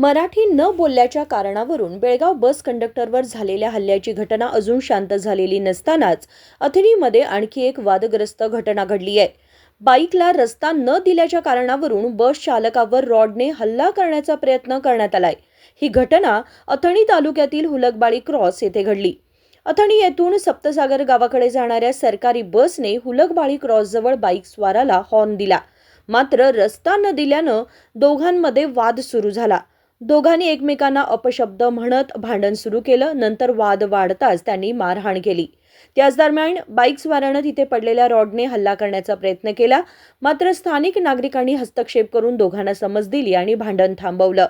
मराठी न बोलल्याच्या कारणावरून बेळगाव बस कंडक्टरवर झालेल्या हल्ल्याची घटना अजून शांत झालेली नसतानाच अथणीमध्ये आणखी एक वादग्रस्त घटना घडली आहे. बाईकला रस्ता न दिल्याच्या कारणावरून बस चालकावर रॉडने हल्ला करण्याचा प्रयत्न करण्यात आलाय. ही घटना अथणी तालुक्यातील हुलकबाळी क्रॉस येथे घडली. अथणी येथून सप्तसागर गावाकडे जाणाऱ्या सरकारी बसने हुलकबाळी क्रॉसजवळ बाईक स्वाराला हॉर्न दिला. मात्र रस्ता न दिल्यानं दोघांमध्ये वाद सुरू झाला. दोघांनी एकमेकांना अपशब्द म्हणत भांडण सुरू केलं नंतर वाद वाढताच त्यांनी मारहाण केली. त्याच दरम्यान बाईक स्वारानं तिथे पडलेल्या रॉडने हल्ला करण्याचा प्रयत्न केला मात्र स्थानिक नागरिकांनी हस्तक्षेप करून दोघांना समज दिली आणि भांडण थांबवलं.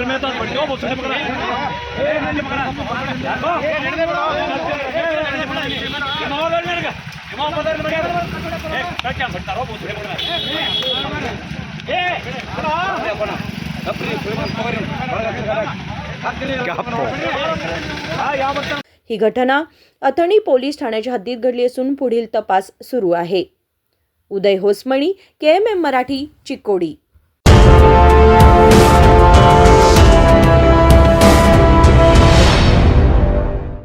नौकर में तो बढ़ जाओ बोलते पकड़ा. हा ही घटना अथणी पोलीस ठाण्याच्या हद्दीत घडली असून पुढील तपास सुरू आहे. Uday Hosamani K M M Marathi Chikodi.